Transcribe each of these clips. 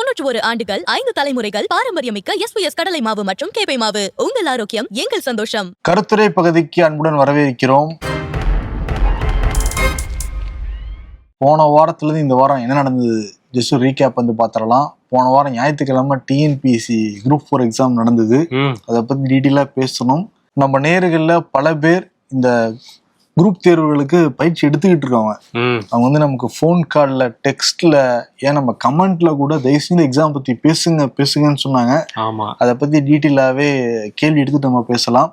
தொன்னூற்று ஒரு ஆண்டுகள் ஐந்து தலைமுறைகள் பாரம்பரியமிக்க எஸ்பிஎஸ் கடலை மாவு மற்றும் கேப்பை மாவு. உங்கள் ஆரோக்கியம் எங்கள் சந்தோஷம். கருத்துரை பகுதிக்கு அன்புடன் வரவேற்கிறோம். போன வாரத்துலேருந்து இந்த வாரம் என்ன நடந்தது? ஜஸ்ட் ரீகேப் வந்து பார்த்துடலாம். போன வாரம் ஞாயிற்றுக்கிழமை டிஎன்பிஎஸ்சி குரூப் ஃபோர் எக்ஸாம் நடந்தது. அதை பற்றி டீட்டெயிலாக பேசணும். நம்ம நேர்களில் பல பேர் இந்த குரூப் தேர்வுகளுக்கு பயிற்சி எடுத்துக்கிட்டு இருக்காங்க அவங்க வந்து நமக்கு ஃபோன் காலில் டெக்ஸ்ட்டில் ஏன் நம்ம கமெண்ட்ல கூட தயவு செஞ்சு எக்ஸாம் பற்றி பேசுங்க பேசுங்கன்னு சொன்னாங்க. ஆமா. அதை பற்றி டீட்டெயிலாகவே கேள்வி எடுத்துட்டு நம்ம பேசலாம்.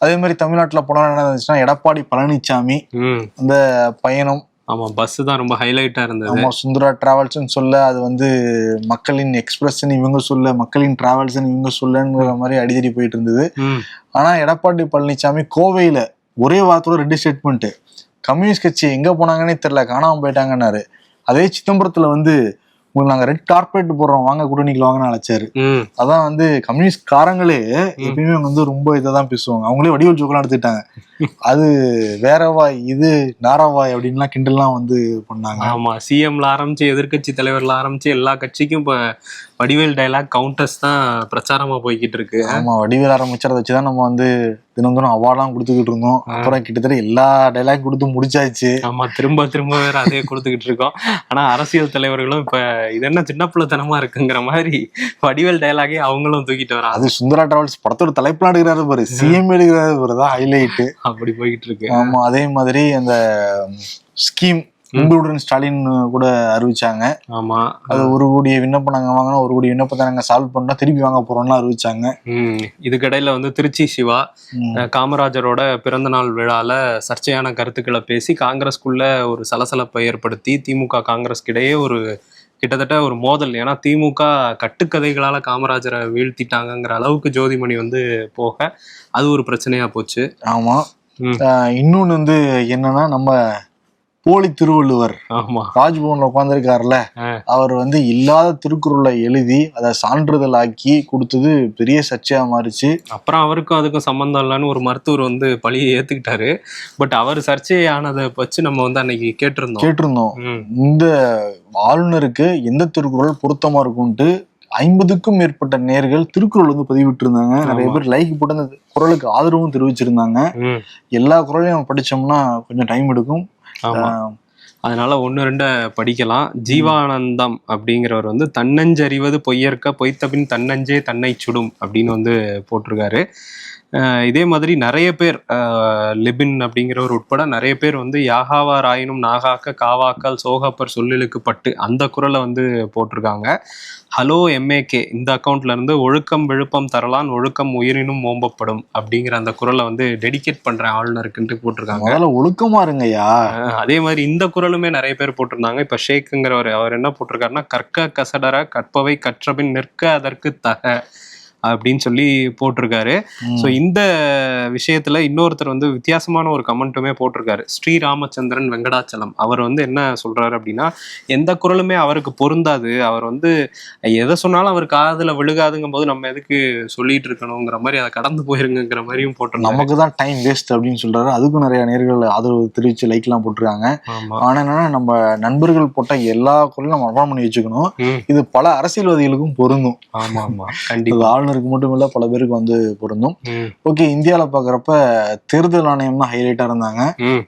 அதே மாதிரி தமிழ்நாட்டில் போனால் என்ன நடந்துச்சுன்னா எடப்பாடி பழனிசாமி அந்த பயணம். ஆமா பஸ் தான் ரொம்ப ஹைலைட்டா இருந்தது. நம்ம சுந்தரா டிராவல்ஸ்னு சொல்ல அது வந்து மக்களின் எக்ஸ்பிரஸ்ன்னு இவங்க சொல்ல மக்களின் டிராவல்ஸ்னு இவங்க சொல்லங்கிற மாதிரி அடிதடி போயிட்டு இருந்தது. ம். ஆனா எடப்பாடி பழனிசாமி கோவையில ஒரே வாரத்தோட ரெண்டு ஸ்டேட்மெண்ட் கம்யூனிஸ்ட் கட்சி எங்க போனாங்கன்னே தெரியல காணாம போயிட்டாங்கன்னாரு. அதே சிதம்பரத்துல வந்து உங்களுக்கு நாங்க ரெட் கார்பரேட் போடுறோம் வாங்க கூட்டணிக்கு வாங்கன்னு அழைச்சாரு. அதான் வந்து கம்யூனிஸ்ட் காரங்களே எப்பயுமே அவங்க வந்து ரொம்ப இதை தான் பேசுவாங்க. அவங்களே வடிவல் ஜோக்கெல்லாம் எடுத்துட்டாங்க அது வேறவாய் இது நாரவாய் அப்படின்லாம் கிண்டல்லாம் வந்து பண்ணாங்க. ஆமா சிஎம்ல ஆரம்பிச்சு எதிர்க்கட்சி தலைவர்ல ஆரம்பிச்சு எல்லா கட்சிக்கும் இப்ப வடிவேல் டைலாக் கவுண்டர்ஸ் தான் பிரச்சாரமா போய்கிட்டு இருக்கு ஆமா வடிவேல் ஆரம்பிச்சதை வச்சுதான் நம்ம வந்து தினம் தினம் அவார்ட்லாம் கொடுத்துக்கிட்டு இருந்தோம். அப்புறம் கிட்டத்தட்ட எல்லா டைலாக் கொடுத்து முடிச்சாச்சு. ஆமா திரும்ப திரும்ப வேற அதே கொடுத்துக்கிட்டு இருக்கோம். ஆனா அரசியல் தலைவர்களும் இப்ப இது என்ன சின்ன பிள்ளைத்தனமா இருக்குங்கிற மாதிரி வடிவேல் டைலாகே அவங்களும் தூக்கிட்டு வராங்க. அது சுந்தரா டிராவல்ஸ் படத்தோட தலைப்புலாம் எடுக்கிறாரு பாரு சிஎம் எடுக்கிறாரு பாரு தான் ஹைலைட் அப்படி போய்கிட்டு இருக்கு ஆமா அதே மாதிரி அந்த ஸ்கீம் உங்களுடன் ஸ்டாலின் கூட அறிவிச்சாங்க. ஆமா. அது ஒரு கோடிய விண்ணப்பம் நாங்க வாங்கினா ஒரு கோடி விண்ணப்பத்தை நாங்க சால்வ் பண்ணா திருப்பி வாங்க போறோம்னு அறிவிச்சாங்க. இதுக்கிடையில வந்து திருச்சி சிவா காமராஜரோட பிறந்தநாள் விழால சர்ச்சையான கருத்துக்களை பேசி காங்கிரஸ்குள்ள ஒரு சலசலப்பை ஏற்படுத்தி திமுக காங்கிரஸ்க்கு இடையே ஒரு கிட்டத்தட்ட ஒரு மோதல். ஏன்னா திமுக கட்டுக்கதைகளால காமராஜரை வீழ்த்திட்டாங்கங்கிற அளவுக்கு ஜோதிமணி வந்து போக அது ஒரு பிரச்சனையா போச்சு. ஆமா. ம். ஆஹ் இன்னொன்னு வந்து என்னன்னா நம்ம போலி திருவள்ளுவர் ஆமா. ராஜ்பவன்ல உட்காந்துருக்காருல. அவர் வந்து இல்லாத திருக்குறளை எழுதி அதை சான்றிதழ் ஆக்கி கொடுத்தது பெரிய சர்ச்சையா மாறிச்சு. அப்புறம் அவருக்கும் அதுக்கும் சம்மந்தம் இல்லைன்னு ஒரு மருத்துவர் வந்து பழியை ஏத்துக்கிட்டாரு. பட் அவர் சர்ச்சையானதை வச்சு நம்ம வந்து அன்னைக்கு கேட்டிருந்தோம். கேட்டிருந்தோம். இந்த ஆளுநருக்கு எந்த திருக்குறள் பொருத்தமா இருக்கும்ட்டு ஐம்பதுக்கும் மேற்பட்ட நேர்கள் திருக்குறள் வந்து பதிவிட்டு இருந்தாங்க நிறைய. பேர் லைக் போட்டு அந்த குறளுக்கு ஆதரவும் தெரிவிச்சிருந்தாங்க. எல்லா குறளையும் நம்ம படிச்சோம்னா கொஞ்சம் டைம் எடுக்கும். அதனால ஒன்று ரெண்ட படிக்கலாம். ஜீவானந்தம் அப்படிங்கிறவர் வந்து தன்னஞ்சறிவது பொய்யற்க பொய்த்தபின் தன்னஞ்சே தன்னை சுடும் அப்படின்னு வந்து போட்டிருக்காரு. இதே மாதிரி நிறைய பேர் லிபின் அப்படிங்கிறவர் உட்பட நிறைய பேர் வந்து யாகாவார் ஆயினும் நாகாக்க காவாக்கால் சோகாப்பர் சொல்லிலுக்கு பட்டு அந்த குரலை வந்து போட்டிருக்காங்க. ஹலோ எம்ஏகே இந்த அக்கௌண்ட்ல இருந்து ஒழுக்கம் விழுப்பம் தரலான் ஒழுக்கம் உயிரினும் ஓம்பப்படும் அப்படிங்கிற அந்த குரலை வந்து டெடிகேட் பண்றேன் ஆளுநருக்குன்ட்டு போட்டிருக்காங்க. முதல்ல ஒழுக்கமா இருங்கய்யா. அதே மாதிரி இந்த குரலுமே நிறைய பேர் போட்டிருந்தாங்க. இப்ப ஷேக்குங்கிறவர் அவர் என்ன போட்டிருக்காருன்னா கற்க கசடர கற்பவை கற்றபின் நிற்க அதற்கு தக அப்படின்னு சொல்லி போட்டிருக்காரு. ஸோ இந்த விஷயத்துல இன்னொருத்தர் வந்து வித்தியாசமான ஒரு கமெண்ட்டுமே போட்டிருக்காரு. ஸ்ரீராமச்சந்திரன் வெங்கடாச்சலம். அவர் வந்து என்ன சொல்றாரு அப்படின்னா எந்த குரலுமே அவருக்கு பொருந்தாது. அவர் வந்து எதை சொன்னாலும் அவர் காதுல விழுகாதுங்கும் போது நம்ம எதுக்கு சொல்லிட்டு இருக்கணுங்கிற மாதிரி அதை கடந்து போயிருங்கிற மாதிரியும் போட்டிருந்தாங்க நமக்கு தான் டைம் வேஸ்ட் அப்படின்னு சொல்றாரு. அதுக்கும் நிறைய நேர்கள் ஆதரவு தெரிவிச்சு லைக் எல்லாம் போட்டிருக்காங்க. ஆனா என்னன்னா நம்ம நண்பர்கள் போட்ட எல்லா குரலையும் நம்ம மனப்பாடம் பண்ணி வச்சுக்கணும். இது பல அரசியல்வாதிகளுக்கும் பொருந்தும். ஆமா ஆமா. கண்டிப்பா. ஆளுநருக்கு மட்டும் இல்ல பல பேருக்கு வந்து பொருந்தும். ஓகே இந்தியால பாக்குறப்ப தேர்தல் ஆணையம் தான் ஹைலைட்டா இருந்தாங்க.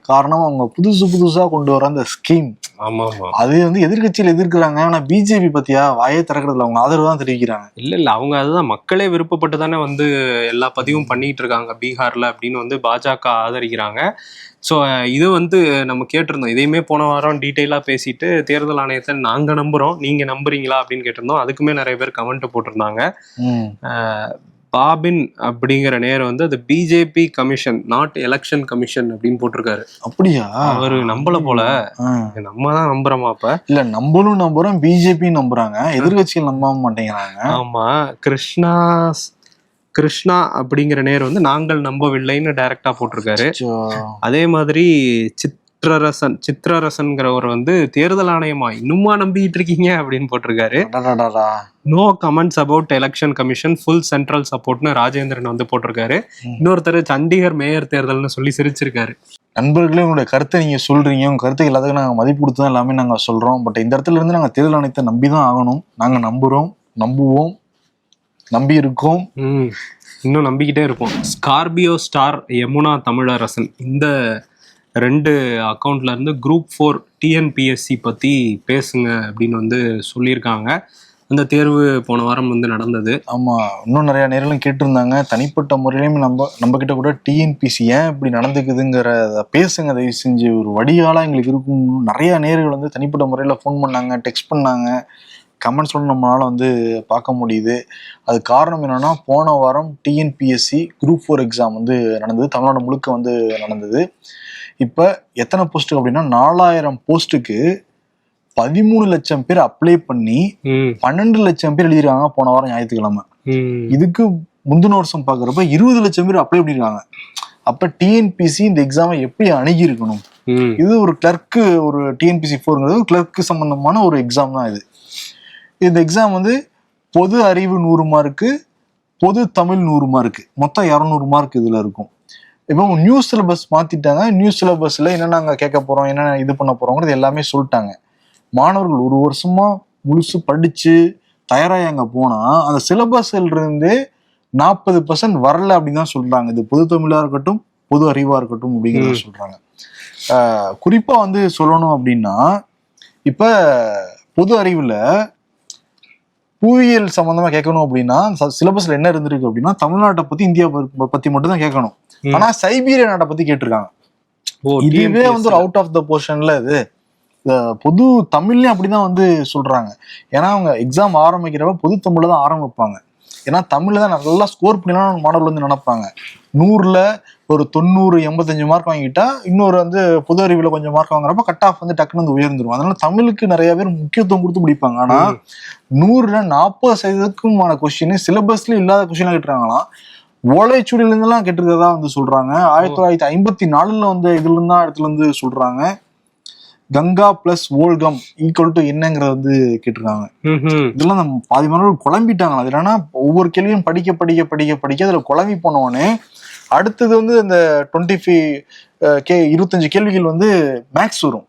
காரணம் அவங்க புதுசு புதுசா கொண்டு வர அந்த ஸ்கீம் ஆமா ஆமா அது வந்து எதிர்க்கட்சியில் எதிர்க்கிறாங்க. ஆனா பிஜேபி பத்தியா? வாயே திறக்கிறதுல அவங்க ஆதரவு தான் தெரிவிக்கிறாங்க. இல்ல இல்ல அவங்க அதுதான் மக்களே விருப்பப்பட்டு தானே வந்து எல்லா பதிவும் பண்ணிட்டு இருக்காங்க பீகார்ல அப்படின்னு வந்து பாஜக ஆதரிக்கிறாங்க. ஸோ இது வந்து நம்ம கேட்டிருந்தோம். இதையுமே போன வாரம் டீட்டெயிலாக பேசிட்டு தேர்தல் ஆணையத்தை நாங்கள் நம்புகிறோம் நீங்கள் நம்புறீங்களா அப்படின்னு கேட்டிருந்தோம். அதுக்குமே நிறைய பேர் கமெண்ட் போட்டிருந்தாங்க. பாபின் அப்படிங்கிற நேரம் வந்து அது BJP commission not election commission அப்படின்னு போட்டிருக்காரு. அப்படியா? அவரு நம்பல போல. நம்ம தான் நம்புறோமா அப்ப? இல்ல நம்மளும் நம்புறோம் பிஜேபி நம்புறாங்க. எதிர்க்கட்சிகள் நம்ப மாட்டேங்கிறாங்க. ஆமா. கிருஷ்ணா கிருஷ்ணா அப்படிங்கிற நேர் வந்து நாங்கள் நம்பவில்லைன்னு டைரக்டா போட்டிருக்காரு. அதே மாதிரி சித் சித்திரரசன் சித்திரரசன்கிறவர் வந்து தேர்தல் ஆணையமா இன்னுமா நம்பிக்கிட்டு இருக்கீங்க அப்படின்னு போட்டிருக்காரு. No comments about election commission full central சப்போர்ட்னு Rajendran வந்து போட்டிருக்காரு. இன்னொருத்தர் சண்டிகர் மேயர் தேர்தல்னு சொல்லி சிரிச்சிருக்காரு. நண்பர்களே உங்களுடைய கருத்தை நீங்க சொல்றீங்க. உங்க கருத்துக்கு எல்லாத்துக்கும் நாங்க மதிப்பு கொடுத்து தான் எல்லாமே நாங்க சொல்றோம். பட் இந்த இடத்துல இருந்து நாங்க தேர்தல் ஆணையத்தை நம்பி தான் ஆகணும். நாங்க நம்புறோம் நம்புவோம். நம்பி இருக்கோம் இன்னும் நம்பிக்கிட்டே இருப்போம். Scorpio star Yamuna Tamilarasan. இந்த ரெண்டு அக்கௌண்ட்ல இருந்து குரூப் ஃபோர் டிஎன்பிஎஸ்சி பத்தி பேசுங்க அப்படின்னு வந்து சொல்லியிருக்காங்க. அந்த தேர்வு போன வாரம் வந்து நடந்தது. ஆமா இன்னும் நிறைய நேரம் கேட்டிருந்தாங்க. தனிப்பட்ட முறையிலுமே நம்ம நம்ம கிட்ட கூட டிஎன்பிசி ஏன் இப்படி நடந்துக்குதுங்கிறத பேசுங்க தயவு செஞ்சு. ஒரு வடிகாலா எங்களுக்கு இருக்கும் நிறைய நேர்கள் வந்து தனிப்பட்ட முறையில ஃபோன் பண்ணாங்க டெக்ஸ்ட் பண்ணாங்க. கமெண்ட்ஸ் வந்து நம்மளால வந்து பார்க்க முடியுது. அது காரணம் என்னன்னா போன வாரம் டிஎன்பிஎஸ்சி குரூப் ஃபோர் எக்ஸாம் வந்து நடந்தது. தமிழ்நாடு முழுக்க வந்து நடந்தது. இப்போ எத்தனை போஸ்ட்டுக்கு அப்படின்னா நாலாயிரம் போஸ்ட்டுக்கு பதிமூணு லட்சம் பேர் அப்ளை பண்ணி பன்னெண்டு லட்சம் பேர் எழுதிருக்காங்க போன வாரம் ஞாயிற்றுக்கிழமை. இதுக்கு முந்தின வருஷம் பார்க்குறப்ப இருபது லட்சம் பேர் அப்ளை பண்ணிருக்காங்க அப்ப டிஎன்பிசி இந்த எக்ஸாமை எப்படி அணுகி இருக்கணும்? ம். இது ஒரு கிளர்க்கு ஒரு டிஎன்பிசி ஃபோருங்கிறது கிளர்க்கு சம்பந்தமான ஒரு எக்ஸாம் தான் இது. இந்த எக்ஸாம் வந்து பொது அறிவு நூறு மார்க்கு பொது தமிழ் நூறு மார்க்கு மொத்தம் இரநூறு மார்க் இதுல இருக்கும். இப்போ நியூ சிலபஸ் மாத்திட்டாங்க நியூ சிலபஸ்ல என்ன நாங்க கேட்க போறோம் என்ன இது பண்ண போறோங்கிறது எல்லாமே சொல்லிட்டாங்க. மாணவர்கள் ஒரு வருஷமா முழுசு படிச்சு தயாராகி அங்க போனா அந்த சிலபஸ்ல இருந்து நாற்பது பர்சன்ட் வரல அப்படின்னு தான் சொல்றாங்க. இது பொது தமிழா இருக்கட்டும் பொது அறிவா இருக்கட்டும் அப்படிங்கிறத சொல்றாங்க. ஆஹ் குறிப்பா வந்து சொல்லணும் அப்படின்னா இப்ப பொது அறிவுல புவியியல் சம்பந்தமா கேட்கணும் அப்படின்னா சிலபஸ்ல என்ன இருந்திருக்கு அப்படின்னா தமிழ்நாட்டை பத்தி இந்தியா பத்தி மட்டும் தான் கேட்கணும். ஆனா சைபீரியா நாட்டை பத்தி கேட்டிருக்காங்க. இதுவே வந்து ஒரு. அவுட் ஆஃப் த போர்ஷன்ல இது. பொது தமிழ்லயும் அப்படிதான் வந்து சொல்றாங்க. ஏன்னா அவங்க எக்ஸாம் ஆரம்பிக்கிறப்ப பொது தமிழ்ல தான் ஆரம்பிப்பாங்க. ஏன்னா தமிழ்ல தான் நல்லா ஸ்கோர் பண்ணலாம் மாணவர்கள் வந்து நினைப்பாங்க. நூறுல ஒரு தொண்ணூறு எண்பத்தஞ்சு மார்க் வாங்கிட்டா இன்னொரு வந்து பொது அறிவுல கொஞ்சம் மார்க் வாங்குறப்ப கட் ஆஃப் வந்து டக்குன்னு வந்து உயர்ந்துரும். அதனால தமிழுக்கு நிறைய பேர் முக்கியத்துவம் கொடுத்து முடிப்பாங்க ஆனா. நூறுல நாற்பது சதவீதத்துக்குமான கொஸ்டின் சிலபஸ்ல இல்லாத கொஸ்டின் கேட்டுறாங்களாம் ஓலைச்சுடியில இருந்தெல்லாம் கேட்டிருக்கிறதா வந்து சொல்றாங்க. ஆயிரத்தி தொள்ளாயிரத்தி ஐம்பத்தி நாலுல வந்து இதுல இருந்தா இடத்துல இருந்து சொல்றாங்க. Ganga plus Volga equal to என்னங்கிறத வந்து கேட்டிருக்காங்க. இதெல்லாம் நம்ம பாதி மாணவர்கள் குழம்பிட்டாங்க அது என்னன்னா ஒவ்வொரு கேள்வியும் படிக்க படிக்க படிக்க படிக்க அதுல குழம்பி போனோடனே அடுத்தது வந்து இந்த டுவெண்ட்டி ஃபைவ் கே இருபத்தஞ்சு கேள்விகள் வந்து மேக்ஸ் வரும்.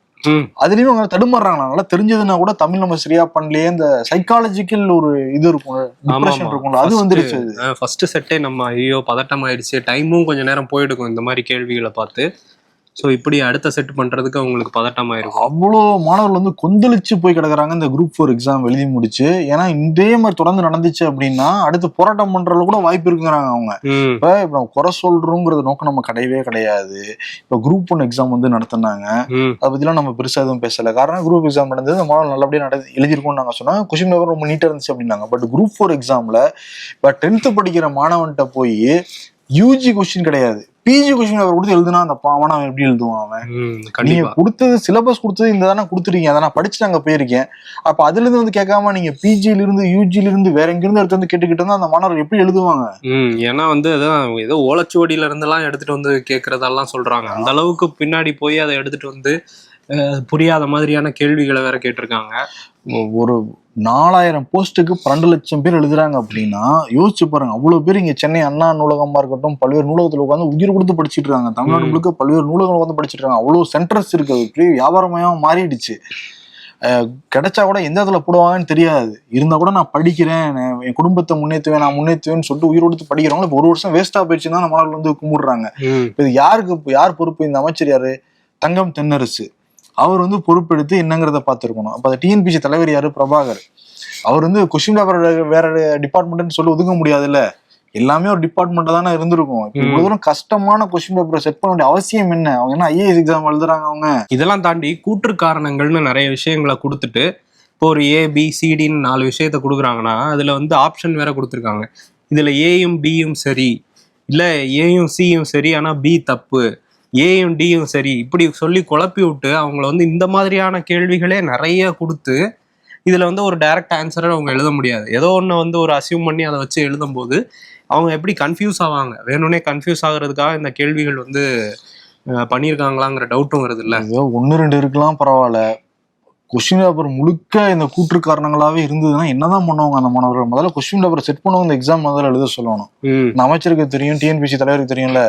அதுலயும் அவங்க தடுமாறுறாங்க. நல்லா தெரிஞ்சதுன்னா கூட தமிழ் நம்ம சரியா பண்ணலையே. இந்த சைக்காலஜிக்கல் ஒரு இது இருக்கும் டிப்ரெஷன். இருக்கும்ல அது வந்துருச்சு அது. ஃபர்ஸ்ட் செட்டே நம்ம ஐயோ பதட்டம் ஆயிடுச்சு. டைமும் கொஞ்ச நேரம் போயிடுக்கும் இந்த மாதிரி கேள்விகளை பார்த்து. ஸோ இப்படி அடுத்த செட் பண்றதுக்கு அவங்களுக்கு பதட்டம் ஆயிருக்கும் அவ்வளோ மாணவர்கள் வந்து கொந்தளிச்சு போய் கிடக்குறாங்க. இந்த குரூப் ஃபோர் எக்ஸாம் எழுதி முடிச்சு. ஏன்னா இதே மாதிரி தொடர்ந்து நடந்துச்சு அப்படின்னா அடுத்து போராட்டம் பண்றதுல கூட வாய்ப்பு இருக்குங்கிறாங்க அவங்க. இப்ப இப்ப நம்ம குறை சொல்றோங்கிறது நோக்கம் நம்ம கிடையவே கிடையாது. இப்ப குரூப் ஒன் எக்ஸாம் வந்து நடத்தினாங்க. அதை பத்திலாம் நம்ம பெருசா எதுவும் பேசல. காரணம் குரூப் எக்ஸாம் நடந்தது. அந்த மாணவர்கள் நல்லபடியா நட எழுதிருக்கும்னு நாங்க சொன்னா கொஸ்டின் பேப்பர் ரொம்ப நீட்டா இருந்துச்சு அப்படின்னாங்க. பட் குரூப் ஃபோர் எக்ஸாம்ல இப்ப டென்த் படிக்கிற மாணவன்கிட்ட போய் யூஜி கொஸ்டின் கிடையாது. பிஜி கொஸ்டின் பேப்பர் கொடுத்து எழுதுனா அந்த பா- மாணவன் எப்படி எழுதுவான் அவன்? நீங்க கொடுத்தது சிலபஸ் கொடுத்தது இந்த தானே கொடுத்துருக்கீங்க அதை நான் படிச்சு அங்க போயிருக்கேன். அப்ப அதுல இருந்து வந்து கேட்காம நீங்க பிஜில இருந்து யூஜில இருந்து வேற எங்க இருந்து எடுத்து வந்து கேட்டுக்கிட்டு இருந்தா அந்த மாணவர் எப்படி எழுதுவாங்க? ஏன்னா வந்து அதான் ஏதோ ஓலைச்சுவடியில இருந்தெல்லாம் எடுத்துட்டு வந்து கேட்கறதெல்லாம் சொல்றாங்க. அந்த அளவுக்கு பின்னாடி போய் அதை எடுத்துட்டு வந்து புரியாத மாதிரியான கேள்விகளை வேற கேட்டிருக்காங்க. ஒரு நாலாயிரம் போஸ்ட்டுக்கு பன்னெண்டு லட்சம் பேர் எழுதுறாங்க அப்படின்னா யோசிச்சு பாருங்க அவ்வளவு பேர் இங்க சென்னை அண்ணா நூலகமா இருக்கட்டும் பல்வேறு நூலகத்துல உட்காந்து உயிர் கொடுத்து படிச்சிட்டு இருக்காங்க. தமிழ்நாடு. முழுக்க பல்வேறு நூலகங்கள் உட்காந்து படிச்சிட்டு இருக்காங்க. அவ்வளவு சென்டர்ஸ் இருக்கு. அது பெரிய வியாபாரமயமா மாறிடுச்சு. கிடைச்சா கூட எந்த இடத்துல போடுவாங்கன்னு தெரியாது. இருந்தா கூட நான் படிக்கிறேன். என் குடும்பத்தை முன்னேற்றுவேன் நான் முன்னேற்றுவேன்னு சொல்லிட்டு உயிர் கொடுத்து படிக்கிறவங்க இப்போ ஒரு வருஷம் வேஸ்டா போயிடுச்சுன்னா நம்ம மாணவர்கள் வந்து கும்பிடுறாங்க. இது யாருக்கு யார் பொறுப்பு? இந்த அமைச்சர் யாரு? தங்கம் தென்னரசு. அவர் வந்து பொறுப்பெடுத்து என்னங்கிறத பார்த்துருக்கணும். அப்ப டிஎன்பிசி தலைவர் யாரு? பிரபாகர். அவர் வந்து கொஸ்டின் பேப்பர் வேற டிபார்ட்மெண்ட்னு சொல்லி ஒதுங்க முடியாதுல்ல. எல்லாமே ஒரு டிபார்ட்மெண்ட் தானே இருந்திருக்கும். இப்ப இவ்வளவு தூரம் கஷ்டமான கொஸ்டின் பேப்பரை செட் பண்ண வேண்டிய அவசியம் என்ன? அவங்க என்ன ஐஏஎஸ் எக்ஸாம் எழுதுறாங்க அவங்க? இதெல்லாம் தாண்டி கூற்று காரணங்கள்னு நிறைய விஷயங்களை கொடுத்துட்டு இப்போ ஒரு ஏ பி சிடின்னு நாலு விஷயத்த கொடுக்குறாங்கன்னா அதுல வந்து ஆப்ஷன் வேற கொடுத்துருக்காங்க. இதுல ஏயும் பியும் சரி. இல்ல ஏயும் சியும் சரி ஆனா பி தப்பு. ஏயும் டியும் சரி இப்படி சொல்லி குழப்பி விட்டு அவங்கள வந்து இந்த மாதிரியான கேள்விகளே நிறைய கொடுத்து இதுல வந்து ஒரு டைரக்ட் ஆன்சரை அவங்க எழுத முடியாது. ஏதோ ஒன்று வந்து ஒரு அசியூம் பண்ணி அதை வச்சு எழுதும்போது அவங்க எப்படி கன்ஃபியூஸ் ஆவாங்க? வேணும்னே கன்ஃபியூஸ் ஆகுறதுக்காக இந்த கேள்விகள் வந்து பண்ணியிருக்காங்களாங்கிற டவுட்டும் வருது இல்ல? ஏதோ ஒன்னு ரெண்டு இருக்கலாம் பரவாயில்ல. கொஸ்டின் பேப்பர் முழுக்க இந்த கூற்று காரணங்களாவே இருந்ததுன்னா என்னதான் பண்ணுவாங்க அந்த மாணவர்கள்? முதல்ல கொஸ்டின் பேப்பர் செட் பண்ணுவாங்க இந்த எக்ஸாம் முதல்ல எழுத சொல்லணும். இந்த அமைச்சருக்கு தெரியும் டிஎன்பிசி தலைவருக்கு தெரியும்ல.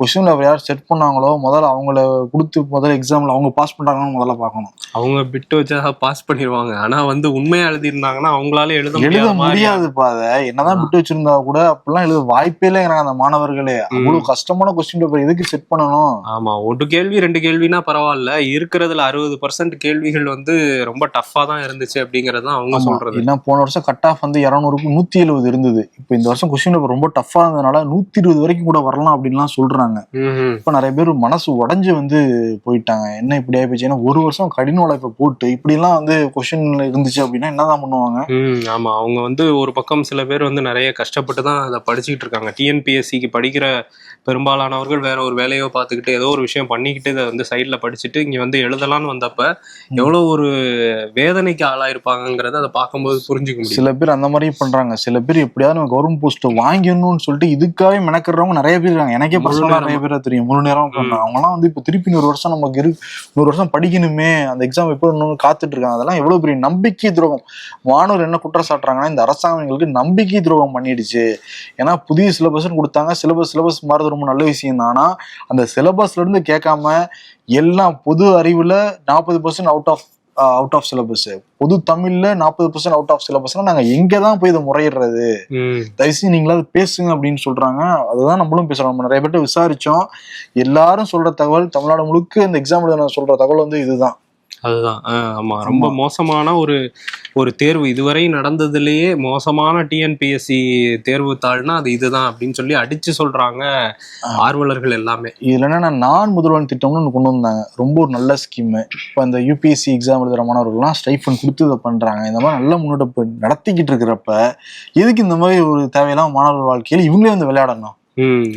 கொஸ்டின் பேப்பர் யார் செட் பண்ணாங்களோ முதல்ல அவங்கள கொடுத்து முதல்ல எக்ஸாம்ல அவங்க பாஸ் பண்றாங்கன்னு முதல்ல பார்க்கணும். அவங்க பிட்டு வச்சா பாஸ் பண்ணிடுவாங்க. ஆனா வந்து உண்மையா எழுதியிருந்தாங்கன்னா அவங்களால எழுத எழுத முடியாதுப்பா அதை. என்னதான் விட்டு வச்சிருந்தா கூட அப்படிலாம் எழுத வாய்ப்பே இல்லைங்கிறாங்க அந்த மாணவர்களே. அவ்வளவு கஷ்டமான கொஸ்டின் பேப்பர் எதுக்கு செட் பண்ணணும்? ஆமா ஒரு கேள்வி ரெண்டு கேள்வினா பரவாயில்ல. இருக்கிறதுல அறுபது பர்சன்ட் கேள்விகள் வந்து ரொம்ப டஃப்பா தான் இருந்துச்சு அப்படிங்கறது தான் அவங்க. சொல்றது. ஏன்னா போன வருஷம் கட் ஆஃப் வந்து இரநூறுக்கு நூத்தி எழுபது இருந்தது. இப்போ இந்த வருஷம் கொஸ்டின் பேப்பர் ரொம்ப டஃபா இருந்ததுனால நூத்தி இருபது வரைக்கும் கூட வரலாம் அப்படின்லாம் சொல்றாங்க. ம்ஹும். இப்ப நிறைய பேர் மனசு உடைஞ்சு வந்து போயிட்டாங்க. என்ன இப்படி ஆயிப்போச்சு? ஏன்னா ஒரு வருஷம் கடின உழைப்பை போட்டு இப்படி எல்லாம் வந்து கொஸ்டின் இருந்துச்சு அப்படின்னா என்னதான் பண்ணுவாங்க? ஆமா. அவங்க வந்து ஒரு பக்கம் சில பேர் வந்து நிறைய கஷ்டப்பட்டு தான் அதை படிச்சுக்கிட்டு இருக்காங்க. டிஎன்பிஎஸ்சிக்கு படிக்கிற பெரும்பாலானவர்கள் வேற ஒரு வேலையோ பார்த்துக்கிட்டு ஏதோ ஒரு விஷயம் பண்ணிக்கிட்டு இதை வந்து சைட்ல படிச்சுட்டு இங்க வந்து எழுதலாம்னு வந்தப்ப எவ்வளவு ஒரு வேதனைக்கு ஆளாயிருப்பாங்கங்கிறத அதை பார்க்கும்போது புரிஞ்சுக்க முடியும் சில பேர் அந்த மாதிரி பண்றாங்க. சில பேர் எப்படியாவது நம்ம கவர்மெண்ட் போஸ்ட் வாங்கிடணும்னு சொல்லிட்டு இதுக்காகவே மெனக்கிடுறவங்க நிறைய பேர் இருக்காங்க. எனக்கே பர்சனலா பேரை தெரியும். முழு நேரம் பண்ணாங்க அவங்க எல்லாம் வந்து இப்ப திருப்பி நூறு வருஷம் நமக்கு இரு நூறு வருஷம் படிக்கணுமே. அந்த எக்ஸாம் எப்போ இன்னும் காத்துட்டு இருக்காங்க. அதெல்லாம் எவ்வளவு பெரிய நம்பிக்கை துரோகம். மாணவர் என்ன குற்றம் சாட்டுறாங்கன்னா இந்த அரசாங்கம் எங்களுக்கு நம்பிக்கை துரோகம் பண்ணிடுச்சு. ஏன்னா புதிய சிலபஸ் கொடுத்தாங்க. சிலபஸ் சிலபஸ் மாறது ரொம்ப நல்ல விஷயம் தான். அந்த சிலபஸ்ல இருந்து கேட்காம எல்லாம் பொது அறிவுல நாற்பது percent out of out of syllabus பொது தமிழ்ல நாற்பது பர்சன்ட் அவுட் ஆஃப் சிலபஸ்னா நாங்க எங்க தான் போய் இதை முறையிடுறது? தயவுசெய்து நீங்களாவது பேசுங்க அப்படின்னு சொல்றாங்க. அதுதான் நம்மளும் பேசுறோம். நம்ம நிறைய பேர்ட்ட விசாரிச்சோம். எல்லாரும் சொல்ற தகவல் தமிழ்நாடு முழுக்க இந்த எக்ஸாம் எழுத சொல்ற தகவல் வந்து இதுதான். அதுதான். ஆமா. ரொம்ப மோசமான ஒரு ஒரு தேர்வு. இதுவரை நடந்ததுலயே மோசமான டிஎன்பிஎஸ்சி தேர்வு தாள்னா அது இதுதான் அப்படின்னு சொல்லி அடிச்சு சொல்றாங்க ஆர்வலர்கள் எல்லாமே. இதுல என்னன்னா நான் முதல்வன் திட்டம்னு ஒண்ணு கொண்டு வந்தாங்க. ரொம்ப ஒரு நல்ல ஸ்கீம் இப்போ இந்த யூபிஎஸ்சி எக்ஸாம் எழுதுற மாணவர்கள்லாம் ஸ்டைஃபன் கொடுத்து இதை பண்றாங்க. இந்த மாதிரி நல்ல முன்னெடுப்பு நடத்திக்கிட்டு இருக்கிறப்ப எதுக்கு இந்த மாதிரி ஒரு தேவையில்லாம மாணவர் வாழ்க்கையில் இவங்களே வந்து விளையாடணும்?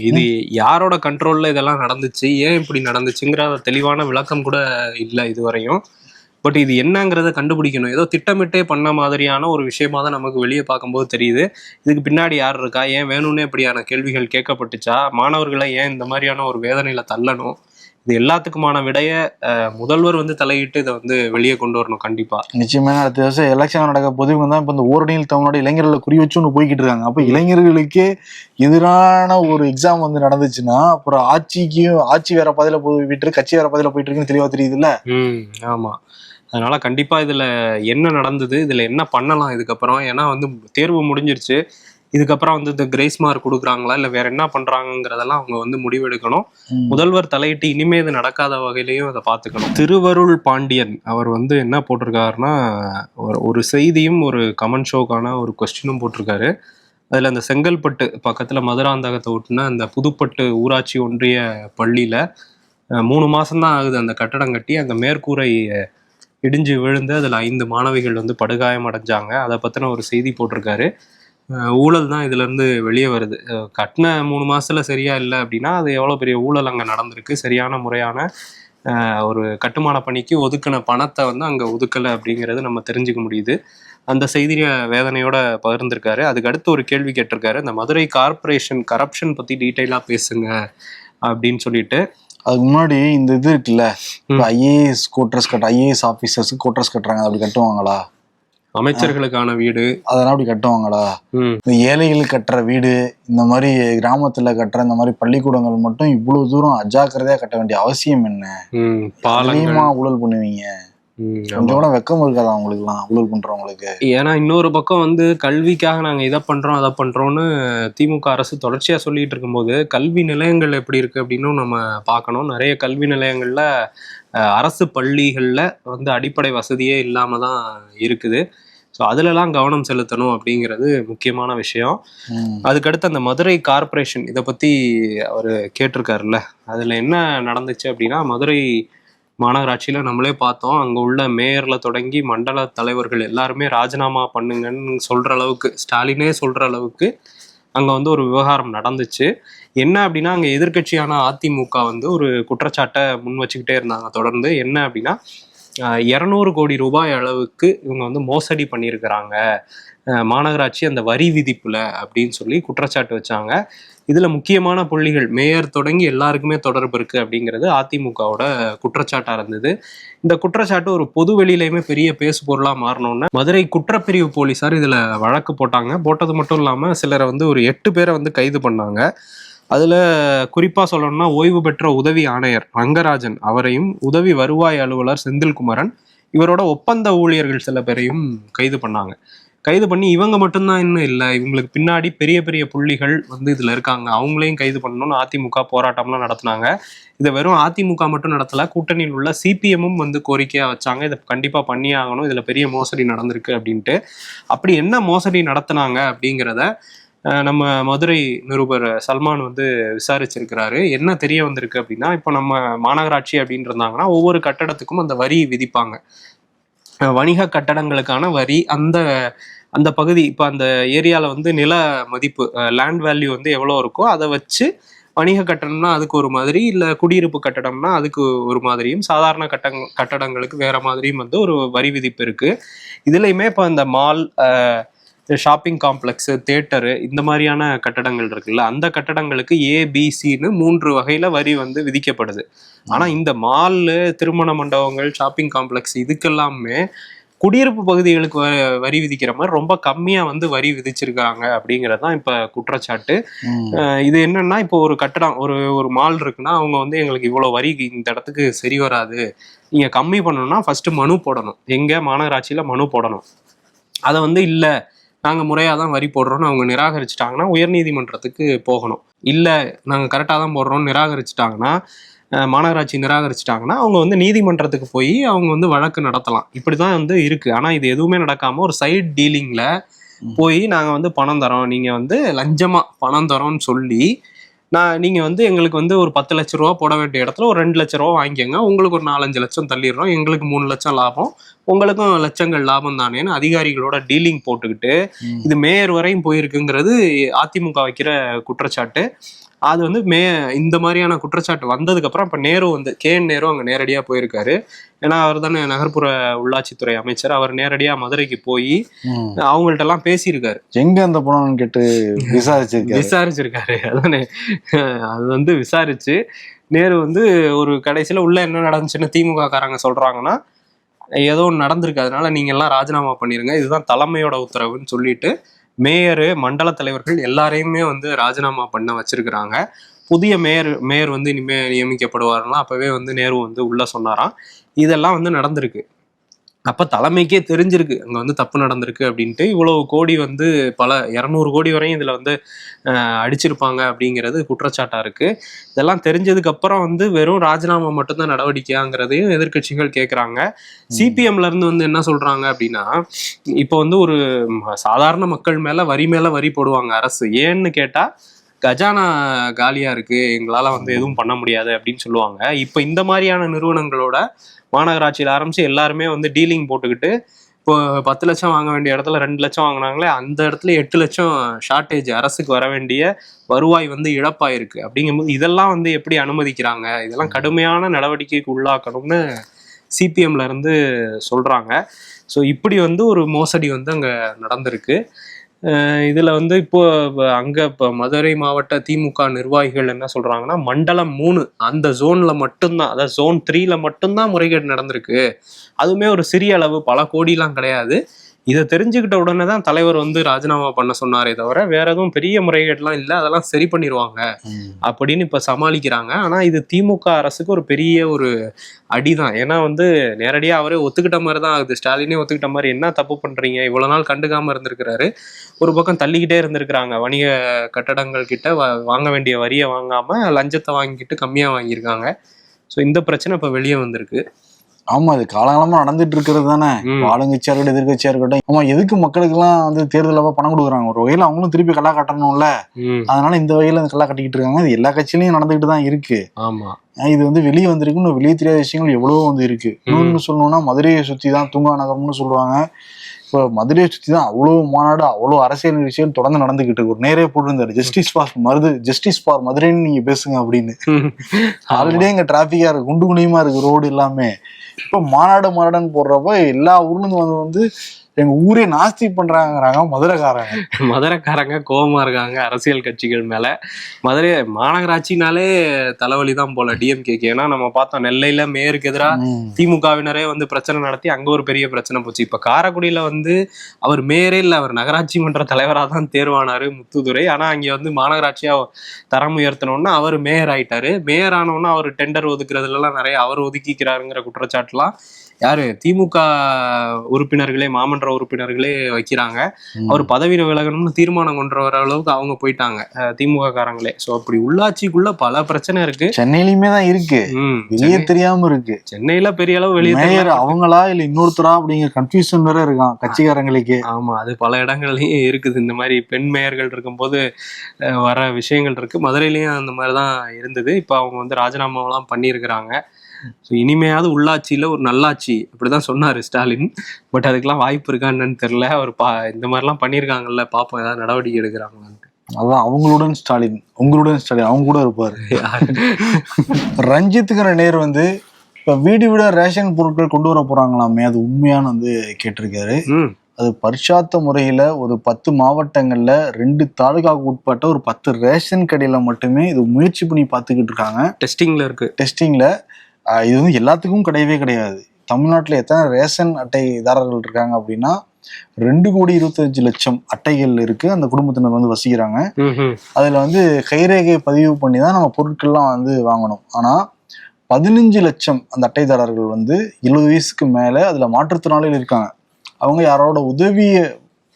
இது யாரோட கண்ட்ரோல்ல இதெல்லாம் நடந்துச்சு? ஏன் இப்படி நடந்துச்சுங்கிற தெளிவான விளக்கம் கூட இல்லை இதுவரையும். பட் இது என்னங்கிறத கண்டுபிடிக்கணும். ஏதோ திட்டமிட்டே பண்ண மாதிரியான ஒரு விஷயமா தான் நமக்கு வெளியே பார்க்கும்போது தெரியுது. இதுக்கு பின்னாடி யார் இருக்கா? ஏன் வேணும்னே இப்படியான கேள்விகள் கேட்கப்பட்டுச்சா? மாணவர்களை ஏன் இந்த மாதிரியான ஒரு வேதனையில தள்ளணும்? இது எல்லாத்துக்குமான விடைய முதல்வர் வந்து தலையிட்டு இதை வந்து வெளியே கொண்டு வரணும் கண்டிப்பா. நிச்சயமா அடுத்த வருஷம் எலெக்ஷன் நடக்க போது இவங்க தான் இப்போ இந்த ஓரணியில் தமிழ்நாடு இளைஞர்களை குறி வச்சு ஒன்று போய்கிட்டு இருக்காங்க. அப்போ இளைஞர்களுக்கே எதிரான ஒரு எக்ஸாம் வந்து நடந்துச்சுன்னா அப்புறம் ஆட்சிக்கும் ஆட்சி வேற பாதையில போயிட்டு கட்சி வேற பாதையில போயிட்டு இருக்குன்னு தெளிவா தெரியுதுல்ல? ம் ஆமா. அதனால கண்டிப்பா இதுல என்ன நடந்தது இதுல என்ன பண்ணலாம் இதுக்கப்புறம் ஏன்னா வந்து தேர்வு முடிஞ்சிருச்சு. இதுக்கப்புறம் வந்து இந்த கிரேஸ் மார்க் கொடுக்குறாங்களா? இல்ல வேற என்ன பண்றாங்கங்கிறதெல்லாம் அவங்க வந்து முடிவெடுக்கணும். முதல்வர் தலையிட்டு இனிமே இது நடக்காத வகையிலையும் அதை பார்த்துக்கணும். திருவருள் பாண்டியன் அவர் வந்து என்ன போட்டிருக்காருன்னா ஒரு செய்தியும் ஒரு கமெண்ட் ஷோக்கான ஒரு கொஸ்டினும் போட்டிருக்காரு. அதுல அந்த செங்கல்பட்டு பக்கத்துல மதுராந்தகத்தை ஒட்டின அந்த புதுப்பட்டு ஊராட்சி ஒன்றிய பள்ளியில மூணு மாசம்தான் ஆகுது அந்த கட்டடம் கட்டி. அங்க மேற்கூரை இடிஞ்சு விழுந்து அதுல ஐந்து மாணவிகள் வந்து படுகாயம் அடைஞ்சாங்க அதை பத்தின ஒரு செய்தி போட்டிருக்காரு. ஊழல் தான் இதுல இருந்து வெளியே வருது. கட்டின மூணு மாசத்துல சரியா இல்லை அப்படின்னா அது எவ்வளவு பெரிய ஊழல் அங்க நடந்திருக்கு சரியான முறையான ஒரு கட்டுமான பணிக்கு ஒதுக்கின பணத்தை வந்து அங்க ஒதுக்கலை அப்படிங்கிறது நம்ம தெரிஞ்சுக்க முடியுது. அந்த செய்தியை வேதனையோட பகிர்ந்திருக்காரு. அதுக்கு அடுத்து ஒரு கேள்வி கேட்டிருக்காரு. இந்த மதுரை கார்ப்பரேஷன் கரப்ஷன் பத்தி டீட்டெயிலா பேசுங்க அப்படின்னு சொல்லிட்டு. அதுக்கு முன்னாடி இந்த இது இருக்குல்ல. ஐஏஎஸ் கோட்ரஸ் கட்ட ஐஏஎஸ் ஆபீசர்ஸ் கோட்ரஸ் கட்டுறாங்க அப்படி கட்டுவாங்களா? அமைச்சர்களுக்கான வீடு. அதெல்லாம் அப்படி கட்டுவாங்களா இந்த ஏழைகள் கட்டுற வீடு இந்த மாதிரி கிராமத்துல கட்டுற இந்த மாதிரி பள்ளிக்கூடங்கள் மட்டும் இவ்வளவு தூரம் அஜாக்கிரதையா கட்ட வேண்டிய அவசியம் என்ன? ம் பாலங்கள். அதிகமா ஊழல் பண்ணுவீங்க. கொஞ்சம் வெக்கம் இருக்காதா அவங்களுக்குலாம் ஊழல் பண்றவங்களுக்கு? ஏன்னா இன்னொரு பக்கம் வந்து கல்விக்காக நாங்க இதை பண்றோம் அதை பண்றோம்னு திமுக அரசு தொடர்ச்சியா சொல்லிட்டு இருக்கும்போது கல்வி நிலையங்கள் எப்படி இருக்கு அப்படின்னு நம்ம பார்க்கணும். நிறைய கல்வி நிலையங்கள்ல அரசு பள்ளிகள்ல வந்து அடிப்படை வசதியே இல்லாம தான் இருக்குது. ஸோ அதுலலாம் கவனம் செலுத்தணும் அப்படிங்கிறது முக்கியமான விஷயம். அதுக்கடுத்து அந்த மதுரை கார்ப்பரேஷன் இதை பத்தி அவர் கேட்டிருக்காருல்ல. அதுல என்ன நடந்துச்சு அப்படின்னா மதுரை மாநகராட்சியில நம்மளே பார்த்தோம். அங்க உள்ள மேயர்ல தொடங்கி மண்டல தலைவர்கள் எல்லாருமே ராஜினாமா பண்ணுங்கன்னு சொல்ற அளவுக்கு ஸ்டாலினே சொல்ற அளவுக்கு அங்க வந்து ஒரு விவகாரம் நடந்துச்சு. என்ன அப்படின்னா அங்க எதிர்க்கட்சியான அதிமுக வந்து ஒரு குற்றச்சாட்டை முன் வச்சுக்கிட்டே இருந்தாங்க. தொடர்ந்து என்ன அப்படின்னா இரநூறு கோடி ரூபாய் அளவுக்கு இவங்க வந்து மோசடி பண்ணியிருக்கிறாங்க. மாநகராட்சி அந்த வரி விதிப்புல அப்படின்னு சொல்லி குற்றச்சாட்டு வச்சாங்க. இதுல முக்கியமான புள்ளிகள் மேயர் தொடங்கி எல்லாருக்குமே தொடர்பு இருக்கு அப்படிங்கிறது அதிமுகவோட குற்றச்சாட்டா இருந்தது. இந்த குற்றச்சாட்டு ஒரு பொது வெளியிலையுமே பெரிய பேசு பொருளா மாறணும்னு மதுரை குற்றப்பிரிவு போலீசார் இதுல வழக்கு போட்டாங்க. போட்டது மட்டும் இல்லாம சிலரை வந்து ஒரு எட்டு பேரை வந்து கைது பண்ணாங்க. அதுல குறிப்பா சொல்லணும்னா ஓய்வு பெற்ற உதவி ஆணையர் ரங்கராஜன் அவரையும் உதவி வருவாய் அலுவலர் செந்தில்குமரன் இவரோட ஒப்பந்த ஊழியர்கள் சில பேரையும் கைது பண்ணாங்க. கைது பண்ணி இவங்க மட்டும்தான் இன்னும் இல்லை இவங்களுக்கு பின்னாடி பெரிய பெரிய புள்ளிகள் வந்து இதில் இருக்காங்க. அவங்களையும் கைது பண்ணணும்னு அதிமுக போராட்டம்லாம் நடத்தினாங்க. இதை வெறும் அதிமுக மட்டும் நடத்தல கூட்டணியில் உள்ள சிபிஎம்மும் வந்து கோரிக்கையாக வச்சாங்க. இதை கண்டிப்பாக பண்ணியே ஆகணும். இதில் பெரிய மோசடி நடந்திருக்கு அப்படின்ட்டு. அப்படி என்ன மோசடி நடத்துனாங்க அப்படிங்கிறத நம்ம மதுரை நிருபர் சல்மான் வந்து விசாரிச்சிருக்கிறாரு. என்ன தெரிய வந்திருக்கு அப்படின்னா இப்போ நம்ம மாநகராட்சி அப்படின்னு இருந்தாங்கன்னா ஒவ்வொரு கட்டடத்துக்கும் அந்த வரி விதிப்பாங்க. வணிக கட்டடங்களுக்கான வரி அந்த அந்த பகுதி இப்போ அந்த ஏரியாவில் வந்து நில மதிப்பு லேண்ட் வேல்யூ வந்து எவ்வளோ இருக்கோ அதை வச்சு வணிக கட்டணம்னா அதுக்கு ஒரு மாதிரி இல்லை குடியிருப்பு கட்டடம்னா அதுக்கு ஒரு மாதிரியும் சாதாரண கட்டங் கட்டடங்களுக்கு வேற மாதிரியும் வந்து ஒரு வரி விதிப்பு இருக்குது இதுலையுமே இப்போ இந்த மால் ஷாப்பிங் காம்ப்ளெக்ஸ் தேட்டரு இந்த மாதிரியான கட்டடங்கள் இருக்குல்ல அந்த கட்டடங்களுக்கு ஏபிசின்னு மூன்று வகையில வரி வந்து விதிக்கப்படுது. ஆனா இந்த மால்லு திருமண மண்டபங்கள் ஷாப்பிங் காம்ப்ளெக்ஸ் இதுக்கெல்லாமே குடியிருப்பு பகுதிகளுக்கு வ- வரி விதிக்கிற மாதிரி ரொம்ப கம்மியா வந்து வரி விதிச்சிருக்காங்க அப்படிங்கிறது தான் இப்ப குற்றச்சாட்டு. இது என்னன்னா இப்போ ஒரு கட்டடம் ஒரு ஒரு மால் இருக்குன்னா அவங்க வந்து எங்களுக்கு இவ்வளவு வரி இந்த இடத்துக்கு சரி வராது. நீங்க கம்மி பண்ணணும்னா ஃபர்ஸ்ட் மனு போடணும். எங்க மாநகராட்சியில மனு போடணும். அதை வந்து இல்ல. நாங்க முறையா தான் வரி போடுறோம்னு அவங்க நிராகரிச்சிட்டாங்கன்னா உயர்நீதிமன்றத்துக்கு போகணும். இல்ல நாங்க கரெக்டா தான் போடுறோம்னு நிராகரிச்சிட்டாங்கன்னா மாநகராட்சி நிராகரிச்சிட்டாங்கன்னா அவங்க வந்து நீதிமன்றத்துக்கு போய் அவங்க வந்து வழக்கு நடத்தலாம். இப்படிதான் வந்து இருக்கு. ஆனா இது எதுவுமே நடக்காம ஒரு சைட் டீலிங்ல போய் நாங்க வந்து பணம் தரோம். நீங்க வந்து லஞ்சமா பணம் தரோம்னு சொல்லி நான் நீங்க வந்து எங்களுக்கு வந்து ஒரு பத்து லட்ச ரூபா போட வேண்டிய இடத்துல ஒரு ரெண்டு லட்ச ரூபா வாங்கிக்கோங்க. உங்களுக்கு ஒரு நாலஞ்சு லட்சம் தள்ளிடுறோம். எங்களுக்கு மூணு லட்சம் லாபம். உங்களுக்கும் லட்சங்கள் லாபம் தானேன்னு அதிகாரிகளோட டீலிங் போட்டுக்கிட்டு. இது மேயர் வரையும் போயிருக்குங்கிறது அதிமுக வைக்கிற குற்றச்சாட்டு. அது வந்து மே இந்த மாதிரியான குற்றச்சாட்டு வந்ததுக்கு அப்புறம் இப்ப நேரு வந்து கே என் நேரு அங்க நேரடியா போயிருக்காரு. ஏன்னா அவர் தானே நகர்ப்புற உள்ளாட்சித்துறை அமைச்சர். அவர் நேரடியா மதுரைக்கு போய். அவங்கள்ட்ட எல்லாம் பேசியிருக்காரு. எங்க அந்த பணம்னு கேட்டு விசாரிச்சிருக்காரு? விசாரிச்சிருக்காரு அதானே. அது வந்து விசாரிச்சு நேரு வந்து ஒரு கடைசியில உள்ள என்ன நடந்துச்சுன்னு திமுக காரங்க சொல்றாங்கன்னா ஏதோ ஒன்று நடந்திருக்கு. அதனால நீங்க எல்லாம் ராஜினாமா பண்ணிருங்க. இதுதான் தலைமையோட உத்தரவுன்னு சொல்லிட்டு மேயரு மண்டல தலைவர்கள் எல்லாரையுமே வந்து ராஜினாமா பண்ண வச்சிருக்கிறாங்க. புதிய மேயர் மேயர் வந்து இனிமேல் நியமிக்கப்படுவாருன்னா அப்பவே வந்து நேரு வந்து உள்ள சொன்னாராம். இதெல்லாம் வந்து நடந்திருக்கு. அப்ப தலைமைக்கே தெரிஞ்சிருக்கு. அங்க வந்து தப்பு நடந்திருக்கு அப்படின்ட்டு இவ்வளவு கோடி வந்து பல இரநூறு கோடி வரையும் இதுல வந்து அடிச்சிருப்பாங்க அப்படிங்கிறது குற்றச்சாட்டா இருக்கு. இதெல்லாம் தெரிஞ்சதுக்கு அப்புறம் வந்து வெறும் ராஜினாமா மட்டும்தான் நடவடிக்கையாங்கிறதையும் எதிர்க்கட்சிகள் கேட்குறாங்க சிபிஎம்ல இருந்து வந்து என்ன சொல்றாங்க அப்படின்னா இப்போ வந்து ஒரு சாதாரண மக்கள் மேல வரி மேல வரி போடுவாங்க அரசு. ஏன்னு கேட்டா கஜானா காலியா இருக்கு எங்களால வந்து எதுவும் பண்ண முடியாது அப்படின்னு சொல்லுவாங்க. இப்போ இந்த மாதிரியான நிறுவனங்களோட மாநகராட்சியில் ஆரம்பிச்சு எல்லாருமே வந்து டீலிங் போட்டுக்கிட்டு இப்போ பத்து லட்சம் வாங்க வேண்டிய இடத்துல ரெண்டு லட்சம் வாங்கினாங்களே அந்த இடத்துல எட்டு லட்சம் ஷார்ட்டேஜ் அரசுக்கு வர வேண்டிய வருவாய் வந்து இழப்பாயிருக்கு. அப்படிங்கும்போது இதெல்லாம் வந்து எப்படி அனுமதிக்கிறாங்க? இதெல்லாம் கடுமையான நடவடிக்கைக்கு உள்ளாக்கணும்னு சிபிஎம்ல இருந்து சொல்றாங்க. ஸோ இப்படி வந்து ஒரு மோசடி வந்து அங்கே நடந்திருக்கு. இதுல வந்து இப்போ அங்கே அங்க இப்போ மதுரை மாவட்ட திமுக நிர்வாகிகள் என்ன சொல்றாங்கன்னா மண்டலம் மூணு அந்த ஜோன்ல மட்டும்தான் அதாவது ஜோன் த்ரீல மட்டும்தான் முறைகேடு நடந்திருக்கு. அதுவுமே ஒரு சிறிய அளவு பல கோடிலாம் கிடையாது. இதை தெரிஞ்சுக்கிட்ட உடனே தான் தலைவர் வந்து ராஜினாமா பண்ண சொன்னாரே தவிர வேற எதுவும் பெரிய முறைகேடுலாம் இல்லை அதெல்லாம் சரி பண்ணிடுவாங்க. அப்படின்னு இப்ப சமாளிக்கிறாங்க. ஆனா இது திமுக அரசுக்கு ஒரு பெரிய ஒரு அடிதான். ஏன்னா வந்து நேரடியா அவரே ஒத்துக்கிட்ட மாதிரி தான் ஆகுது. ஸ்டாலினே ஒத்துக்கிட்ட மாதிரி என்ன தப்பு பண்றீங்க? இவ்வளவு நாள் கண்டுக்காம இருந்திருக்கிறாரு. ஒரு பக்கம் தள்ளிக்கிட்டே இருந்திருக்கிறாங்க. வணிக கட்டடங்கள் கிட்ட வ- வாங்க வேண்டிய வரியை வாங்காம லஞ்சத்தை வாங்கிட்டு கம்மியா வாங்கியிருக்காங்க. ஸோ இந்த பிரச்சனை இப்ப வெளியே வந்திருக்கு. ஆமா இது காலகாலமா நடந்துட்டு இருக்கிறது தானே. ஆளுங்கட்சியா இருக்கட்டும் எதிர்கட்சியா இருக்கட்டும். ஆமா எதுக்கு மக்களுக்கு எல்லாம் வந்து தேர்தல் அப்ப பணம் கொடுக்குறாங்க? ஒரு வகையில அவங்களும் திருப்பி கல்லா கட்டணும்ல. அதனால இந்த வகையில கல்லா கட்டிக்கிட்டு இருக்காங்க. இது எல்லா கட்சியிலயும் நடந்துகிட்டு தான் இருக்கு. ஆமா. இது வந்து வெளியே வந்திருக்குன்னு வெளியே தெரியாத விஷயங்கள் எவ்வளவோ வந்து இருக்கு. இன்னொன்னு சொல்லணும்னா மதுரையை சுத்தி தான் தூங்கா நகரம்னு சொல்லுவாங்க. இப்போ மதுரையை சுத்தி தான் அவ்வளோ மாநாடு அவ்வளோ அரசியல் நிகழ்ச்சிகள் தொடர்ந்து நடந்துகிட்டு இருக்கு. ஒரு நேரே போட்டிருந்தாரு. Justice for Marudhu justice for மதுரைன்னு நீங்க பேசுங்க அப்படின்னு. ஆல்ரெடி இங்க டிராபிக்கா இருக்கு. குண்டு குனியுமா இருக்கு ரோடு எல்லாமே இப்போ மாநாடு மாநாடுன்னு போடுறப்ப எல்லா ஊர்ல இருந்து வந்து வந்து எங்க ஊரே நாஸ்தி பண்றாங்கறாங்க மதுரைக்காரங்க. மதுரைக்காரங்க கோவமா இருக்காங்க அரசியல் கட்சிகள் மேல. மதுரை மாநகராட்சினாலே தலைவலி தான் போல டிஎம்கேக்கு ஏன்னா நம்ம பார்த்தோம் நெல்லையில மேயருக்கு எதிராக. திமுகவினரே வந்து பிரச்சனை நடத்தி அங்க ஒரு பெரிய பிரச்சனை போச்சு. இப்ப காரைக்குடியில வந்து அவர் மேயரே இல்ல அவர் நகராட்சி மன்ற தலைவராக தான் தேர்வானாரு முத்துதுரை. ஆனா அங்க வந்து மாநகராட்சியா தரம் உயர்த்தணும்னா அவர் மேயர் ஆயிட்டாரு. மேயர் ஆனவுடனே அவர் டெண்டர் ஒதுக்குறதுல எல்லாம் நிறைய அவர் ஒதுக்கிக்கிறாருங்கிற குற்றச்சாட்டுலாம் யாரு? திமுக உறுப்பினர்களே மாமன்ற உறுப்பினர்களே வைக்கிறாங்க. அவர் பதவியில விலகணும்னு தீர்மானம் கொண்டு வர அளவுக்கு அவங்க போயிட்டாங்க திமுக காரங்களே. சோ அப்படி உள்ளாட்சிக்குள்ள பல பிரச்சனை இருக்கு. சென்னையிலுமே தான் இருக்கு. வெளியே தெரியாம இருக்கு. சென்னையில பெரிய அளவு வெளியே. அவங்களா இல்ல இன்னொருத்தரா அப்படிங்கிற கன்ஃபியூஷன் வேற இருக்கான் கட்சிக்காரங்களுக்கு? ஆமா அது பல இடங்கள்லயும் இருக்குது. இந்த மாதிரி பெண் மேயர்கள் இருக்கும்போது வர விஷயங்கள் இருக்கு. மதுரையிலயும் அந்த மாதிரி தான் இருந்தது. இப்போ அவங்க வந்து ராஜினாமாவெல்லாம் பண்ணியிருக்கிறாங்க. ஸோ இனிமையாவது உள்ளாட்சியில ஒரு நல்லாட்சி அப்படிதான் சொன்னாரு ஸ்டாலின். பட் அதுக்கெல்லாம் வாய்ப்பு இருக்கா என்னன்னு தெரியல. அவர் பா இந்த மாதிரிலாம் பண்ணியிருக்காங்கல்ல பாப்போம் ஏதாவது நடவடிக்கை எடுக்கிறாங்களான்ட்டு. அதான் அவங்களுடன் ஸ்டாலின் உங்களுடன் ஸ்டாலின் அவங்க கூட இருப்பாரு. ரஞ்சித்துங்கிற நேர் வந்து இப்ப வீடு வீட ரேஷன் பொருட்கள் கொண்டு வர போறாங்களாமே அது உண்மையான்னு வந்து கேட்டிருக்காரு. அது பரிசாத்த முறையில ஒரு பத்து மாவட்டங்கள்ல ரெண்டு தாலுகாவுக்கு உட்பட்ட ஒரு பத்து ரேஷன் கடையில மட்டுமே இது முயற்சி பண்ணி பார்த்துக்கிட்டு இருக்காங்க. டெஸ்டிங்ல இருக்கு. டெஸ்டிங்ல இது வந்து எல்லாத்துக்கும் கிடையவே கிடையாது. தமிழ்நாட்டில் எத்தனை ரேஷன் அட்டைதாரர்கள் இருக்காங்க அப்படின்னா ரெண்டு கோடி இருபத்தஞ்சு லட்சம் அட்டைகள் இருக்கு. அந்த குடும்பத்தினர் வந்து வசிக்கிறாங்க. அதுல வந்து கைரேகை பதிவு பண்ணி தான் நம்ம பொருட்கள்லாம் வந்து வாங்கணும். ஆனா பதினஞ்சு லட்சம் அந்த அட்டைதாரர்கள் வந்து எழுபது வயசுக்கு மேல அதுல மாற்றுத்திறனாளிகள் இருக்காங்க. அவங்க யாரோட உதவியை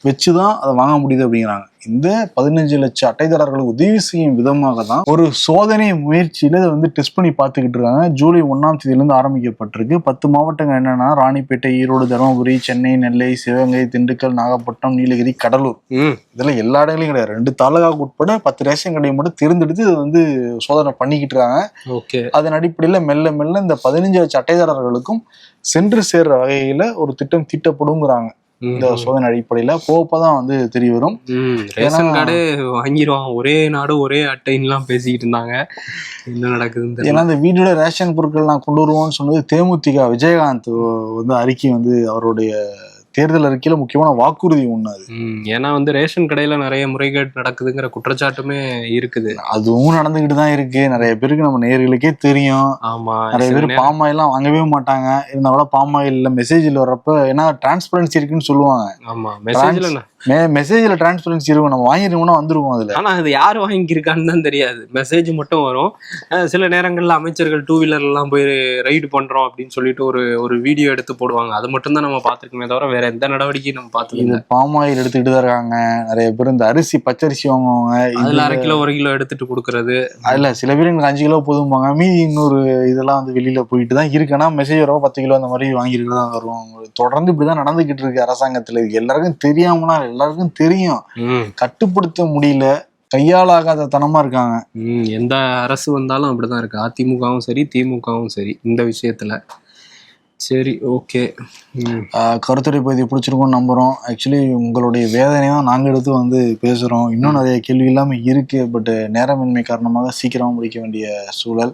வச்சுதான் அதை வாங்க முடியுது அப்படிங்கிறாங்க. இந்த பதினஞ்சு லட்சம் அட்டைதாரர்களுக்கு உதவி செய்யும் விதமாக தான் ஒரு சோதனை முயற்சியில இதை வந்து டெஸ்ட் பண்ணி பார்த்துக்கிட்டு இருக்காங்க. ஜூலை ஒன்னாம் தேதியிலிருந்து ஆரம்பிக்கப்பட்டிருக்கு. பத்து மாவட்டங்கள் என்னன்னா ராணிப்பேட்டை ஈரோடு தருமபுரி சென்னை நெல்லை சிவகங்கை திண்டுக்கல் நாகப்பட்டினம் நீலகிரி கடலூர். ம். இதுல எல்லா இடங்களையும் கிடையாது. ரெண்டு தாலுகாவுக்கு உட்பட பத்து ரேஷன் கடையை மட்டும் தேர்ந்தெடுத்து இதை வந்து சோதனை பண்ணிக்கிட்டு இருக்காங்க. ஓகே. அதன் அடிப்படையில மெல்ல மெல்ல இந்த பதினஞ்சு லட்சம் அட்டைதாரர்களுக்கும் சென்று சேர்ற வகையில ஒரு திட்டம் தீட்டப்படுங்கிறாங்க. இந்த சோதனை அடிப்படையில போப்பதான் வந்து தெரிய வரும். ரேஷன் கார்டு வாங்கிடுவாங்க ஒரே நாடு ஒரே அட்டைன்னுலாம் பேசிக்கிட்டு இருந்தாங்க. என்ன நடக்குதுன்னு தெரியல. ஏன்னா இந்த வீடோட ரேஷன் பொருட்கள் நான் கொண்டு வருவோம்னு சொன்னது தேமுதிக விஜயகாந்த் வந்து அறிக்கை வந்து அவருடைய தேர்தல் அறிக்கையில முக்கியமான வாக்குறுதி ஒண்ணு அது. ஏன்னா வந்து ரேஷன் கடையில நிறைய முறைகேடு நடக்குதுங்கிற குற்றச்சாட்டுமே இருக்குது. அதுவும் நடந்துகிட்டு தான் இருக்கு. நிறைய பேருக்கு நம்ம நேர்களுக்கே தெரியும். ஆமா நிறைய பேர் பாம் ஆயிலாம் வாங்கவே மாட்டாங்க. இருந்தா கூட பாம் ஆயில்ல மெசேஜ்ல வர்றப்ப ஏன்னா டிரான்ஸ்பரன்சி இருக்குன்னு சொல்லுவாங்க. ஆமா மெசேஜ்ல மெசேஜ்ல டிரான்ஸ்பரன்சி இருக்கும். நம்ம வாங்கிருக்கோம்னா வந்துருவோம் அதுல. ஆனா அது யார் வாங்கியிருக்கான்னு தான் தெரியாது. மெசேஜ் மட்டும் வரும். சில நேரங்கள்ல அமைச்சர்கள் டூ வீலர் எல்லாம் போய் ரைடு பண்றோம் அப்படின்னு சொல்லிட்டு ஒரு ஒரு வீடியோ எடுத்து போடுவாங்க. அது மட்டும் தான் நம்ம பாத்துருக்கோமே தவிர வேற எந்த நடவடிக்கையும் நம்ம இல்ல. பாம் ஆயில் எடுத்துக்கிட்டு தான் இருக்காங்க. நிறைய பேர் இந்த அரிசி பச்சரிசி வாங்குவாங்க. அதுல இதுல- அரை கிலோ ஒரு கிலோ எடுத்துட்டு கொடுக்கறது. அதுல சில பேர் எனக்கு அஞ்சு கிலோ போதும்பாங்க. மீதி இன்னொரு இதெல்லாம் வந்து வெளியில போயிட்டு தான் இருக்குன்னா மெசேஜ் வரப்ப பத்து கிலோ அந்த மாதிரி வாங்கிட்டு தான் வருவோம் தொடர்ந்து இப்படிதான் நடந்துகிட்டு இருக்கு அரசாங்கத்துல. எல்லாருக்கும் தெரியாமலாம் எல்லாருக்கும் தெரியும். கட்டுப்படுத்த முடியல. கையாளாகாத தனமா இருக்காங்க. ம், எந்த அரசு வந்தாலும் அப்படிதான் இருக்கு. அதிமுகவும் சரி திமுகவும் சரி இந்த விஷயத்துல. சரி ஓகே. கருத்துரை பகுதி பிடிச்சிருக்கோம்னு நம்புறோம். ஆக்சுவலி உங்களுடைய வேதனை தான் நாங்க எடுத்து வந்து பேசுறோம். இன்னும் நிறைய கேள்வி இல்லாம இருக்கு பட் நேரமின்மை காரணமாக சீக்கிரமா முடிக்க வேண்டிய சூழல்.